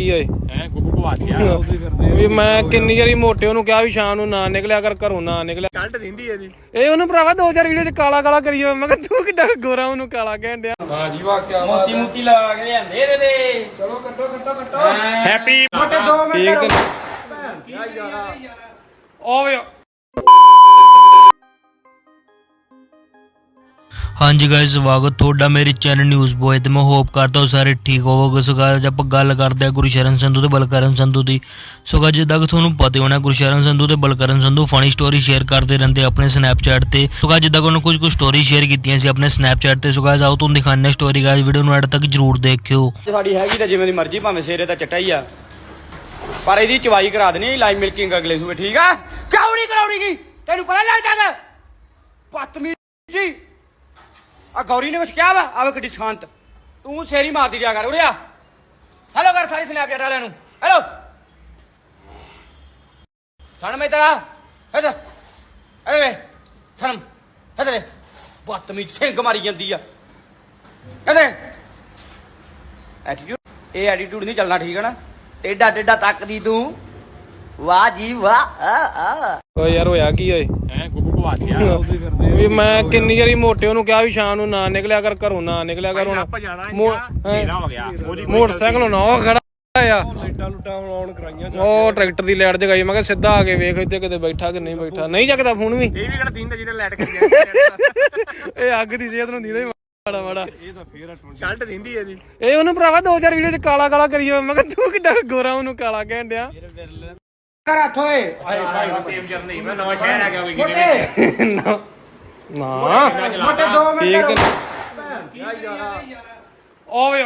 ਕੀ ਓਏ? ਹੈ ਗੁੱਗੂ ਘਵਾਟ ਗਿਆ ਵੀ ਮੈਂ ਕਿੰਨੀ ਵਾਰੀ ਮੋਟੇ ਉਹਨੂੰ ਕਿਹਾ ਵੀ ਸ਼ਾਮ ਨੂੰ ਨਾ ਨਿਕਲਿਆ ਕਰ ਘਰੋਂ ਨਾ ਨਿਕਲਿਆ। ਕੰਟ ਦਿੰਦੀ ਇਹਦੀ। ਇਹ ਉਹਨੂੰ ਭਰਾਵਾ ਦੋ ਚਾਰ ਵੀਡੀਓ ਚ ਕਾਲਾ ਕਾਲਾ ਕਰੀ ਜਾਵੇ। ਮੈਂ ਕਿਹਾ ਤੂੰ ਕਿੱਡਾ ਗੋਰਾ ਉਹਨੂੰ ਕਾਲਾ ਕਹਿਣ ਡਿਆ। ਹਾਂ ਜੀ ਵਾਹ ਕੀ ਮੋਤੀ ਮੋਤੀ ਲਾ ਕੇ ਲਿਆਂਦੇ ਇਹਦੇ ਦੇ ਚਲੋ ਕੱਟੋ ਕੱਟੋ ਕੱਟੋ। ਹੈਪੀ ਮੋਟੇ ਦੋ ਠੀਕ ਓਏ। ਹਾਂਜੀ ਗਾਇਸ ਸਵਾਗਤ ਤੁਹਾਡਾ ਮੇਰੇ ਚੈਨਲ ਨਿਊਜ਼ ਬੋਏ ਤੇ। ਮੈਂ ਹੋਪ ਕਰਦਾ ਹਾਂ ਸਾਰੇ ਠੀਕ ਹੋਵੋਗੇ। ਸੋ guys, ਆਪਾਂ ਗੱਲ ਕਰਦੇ ਹਾਂ ਗੁਰਸ਼ਰਨ ਸੰਧੂ ਤੇ ਬਲਕਰਨ ਸੰਧੂ ਦੀ। ਸੋ guys, ਜਿੱਦਾਂ ਕਿ ਤੁਹਾਨੂੰ ਪਤਾ ਹੋਣਾ ਗੁਰਸ਼ਰਨ ਸੰਧੂ ਤੇ Balkaran Sandhu funny story share ਕਰਦੇ ਰਹਿੰਦੇ ਆਪਣੇ ਸਨੈਪਚੈਟ ਤੇ। ਸੋ guys, ਜਿੱਦਾਂ ਕਿ ਉਹਨਾਂ ਕੁਝ ਕੁ ਸਟੋਰੀ ਸ਼ੇਅਰ ਕੀਤੀਆਂ ਸੀ ਆਪਣੇ ਸਨੈਪਚੈਟ ਤੇ। ਸੋ guys, ਆਓ ਤੁਹਾਨੂੰ ਦਿਖਾਉਂਦੇ ਹਾਂ ਸਟੋਰੀ ਗਾਇਸ ਵੀਡੀਓ ਨੂੰ ਐਡ ਤੱਕ ਜਰੂਰ ਦੇਖਿਓ। ਸਾਡੀ ਹੈਗੀ ਤਾਂ ਜਿਵੇਂ ਦੀ ਮਰਜ਼ੀ ਭਾਵੇਂ ਸੇਰੇ ਤਾਂ ਚਟਾ ਹੀ ਆ। ਪਰ ਇਹਦੀ ਚਵਾਈ ਕਰਾ ਦੇਣੀ ਲਾਈਵ ਮਿਲਕਿੰਗ ਅਗਲੇ ਸੂਬੇ ਠੀਕ ਆ? ਕਿਉਂ ਨਹੀਂ ਕਰਾਉਣੀ ਜੀ ਤੈਨੂੰ ਪਤਾ ਲੱਗਦਾ ਗਾ ਪਤਮੀ ਆ ਗੌਰੀ ਨੇ ਕੁਛ ਕਿਹਾ ਵਾ? ਆਵੇ ਕਿੱਡੀ ਸ਼ਾਂਤ। ਤੂੰ ਸੇਰੀ ਮਾਰਦੀ ਰਿਹਾ ਕਰ, ਉੜਿਆ। ਹੈਲੋ ਕਰ ਸਾਰੀ ਸਨੈਪਚੈਟ ਵਾਲਿਆਂ ਨੂੰ। ਹੈਲੋ ਸਣ ਮੈਂ ਤੇਰਾ। ਇੱਧਰ। ਅਰੇ ਵੇ। ਸਣ ਇੱਧਰ ਬਦਤਮੀਜ਼ ਸਿੰਘ ਮਾਰੀ ਜਾਂਦੀ ਆ। ਇੱਧਰ। ਐਟੀਟਿਊਡ ਇਹ ਐਟੀਟਿਊਡ ਨਹੀਂ ਚੱਲਣਾ ਠੀਕ ਹੈ ਨਾ। ਟੇਡਾ ਟੇਡਾ ਤੱਕਦੀ ਤੂੰ। ਵਾਹ ਜੀ ਵਾਹ ਆ ਆ। ਓਏ ਯਾਰ ਹੋਇਆ ਕੀ ਓਏ? ਹੈ ਗੁੱਗੂ ਘਵਾਟ ਗਿਆ ਵੀ ਮੈਂ ਕਿੰਨੀ ਵਾਰੀ ਮੋਟੇ ਉਹਨੂੰ ਕਿਹਾ ਵੀ ਸ਼ਾਮ ਨੂੰ ਨਾ ਨਿਕਲਿਆ ਕਰ ਘਰੋਂ ਨਾ ਨਿਕਲਿਆ ਕਰ ਹੁਣ। ਆਪਾਂ ਜਾਣਾ ਮੋ- ਮੇਰਾ ਹੋ। ਗਿਆ। ਉਹਦੀ ਕੋਈ ਮੋਟਰਸਾਈਕਲ ਨਾ ਉਹ ਖੜਾ ਆ ਲਾਈਟਾਂ ਲੁੱਟਾਂ ਆਨ ਕਰਾਈਆਂ ਉਹ ਟਰੈਕਟਰ ਦੀ ਲਾਈਟ ਜਗਾਈ ਮੈਂ ਕਿਹਾ ਸਿੱਧਾ ਆ ਕੇ ਵੇਖ ਇੱਥੇ ਕਿਤੇ ਬੈਠਾ ਕਿ ਨਹੀਂ ਬੈਠਾ। ਨਹੀਂ ਚੱਕਦਾ ਫੋਨ ਵੀ। ਇਹ ਵੀ ਕਿਹੜਾ ਦਿਨ ਦਾ ਜਿਹੜਾ ਲੈਟ ਕਰ ਗਿਆ ਇਹ ਅੱਗ ਦੀ ਸਿਹਤ ਨੂੰ ਦੀਦਾ ਹੀ ਮਾੜਾ ਮਾੜਾ। ਕੰਟ ਦਿੰਦੀ ਇਹਦੀ। ਇਹ ਉਹਨੂੰ ਭਰਾਵਾ ਦੋ ਚਾਰ ਵੀਡੀਓ ਚ ਕਾਲਾ ਕਾਲਾ ਕਰੀ ਜਾਵੇ। ਮੈਂ ਕਿਹਾ ਤੂੰ ਕਿੱਡਾ ਗੋਰਾ ਉਹਨੂੰ ਕਾਲਾ ਕਹਿਣ ਡਿਆ। ਭਾਈ ਸੇਮ ਚੱਲ ਨਹੀਂ ਮੈਂ ਨਵਾਂ ਸ਼ਹਿਰ ਆ ਗਿਆ ਵੀ ਕਿਤੇ ਨਾ। ਨਾ। ਮੋਟੇ ਦੋ ਠੀਕ ਓਏ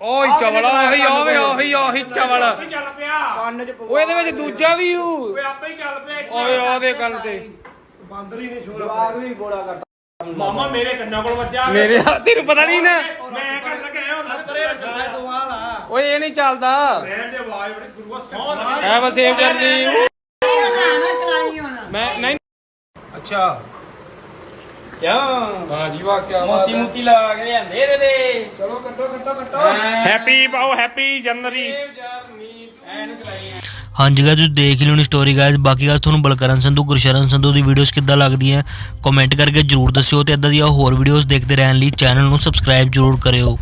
ਓਏ ਚਵਲਾ ਉਹੀ ਓਏ ਉਹੀ ਉਹੀ ਚਵਲ। ਚੱਲ ਪਿਆ। ਕੰਨ ਚ ਓਏ ਇਹਦੇ ਵਿੱਚ ਦੂਜਾ ਵੀ ਹੂ ਓਏ ਆਪੇ ਹੀ ਚੱਲ ਪਿਆ। ਓਏ ਉਹਦੇ ਕੰਨ ਤੇ। ਜਵਾਗ ਵੀ ਗੋਲਾ ਕਰਦਾ। ਮਾਮਾ ਮੇਰੇ ਕੰਨਾਂ ਕੋਲ ਵੱਜਾ। ਮੇਰੇ ਹੱਥ ਤੈਨੂੰ ਪਤਾ ਨਹੀਂ ਨਾ। ਮੈਂ ਕਰ ਲਗਾਇਆ ਹੁੰਦਾ ਪਰੇ ਰੱਖਾ ਦੁਆ ਓਏ ਇਹ ਨਹੀਂ ਚੱਲਦਾ। ਆਵਾਜ਼ ਬੜੀ ਐ ਬਸ ਸੇਵ ਜਰਨੀ ਮੈਂ ਨਹੀਂ। ਅੱਛਾ। ਕਿਉਂ ਹਾਂ ਜੀ ਵਾਹ ਕੀ ਮੋਤੀ ਮੋਤੀ ਲਾ ਕੇ ਲਿਆਂਦੇ ਇਹਦੇ ਦੇ ਚਲੋ ਕੱਟੋ ਕੱਟੋ ਕੱਟੋ। ਹੈਪੀ ਪਾਓ ਹੈਪੀ ਜਨਵਰੀ ਐਨ ਚਲਾਈ ਹਾਂਜੀ ਗਾਇਸ ਤੁਸੀਂ ਦੇਖ ਹੀ ਲਿਓਣੀ ਸਟੋਰੀ ਗਾਇਸ ਬਾਕੀ ਗਾਇਸ ਤੁਹਾਨੂੰ ਬਲਕਰਨ ਸੰਧੂ ਗੁਰਸ਼ਰਨ ਸੰਧੂ ਦੀ ਵੀਡੀਓਜ਼ ਕਿੱਦਾਂ ਲੱਗਦੀਆਂ? ਕਮੈਂਟ ਕਰਕੇ ਜਰੂਰ ਦੱਸਿਓ ਤੇ ਇਦਾਂ ਦੀਆਂ ਹੋਰ ਵੀਡੀਓਜ਼ ਦੇਖਦੇ ਰਹਿਣ ਲਈ ਚੈਨਲ ਨੂੰ ਸਬਸਕ੍ਰਾਈਬ ਜਰੂਰ ਕਰਿਓ।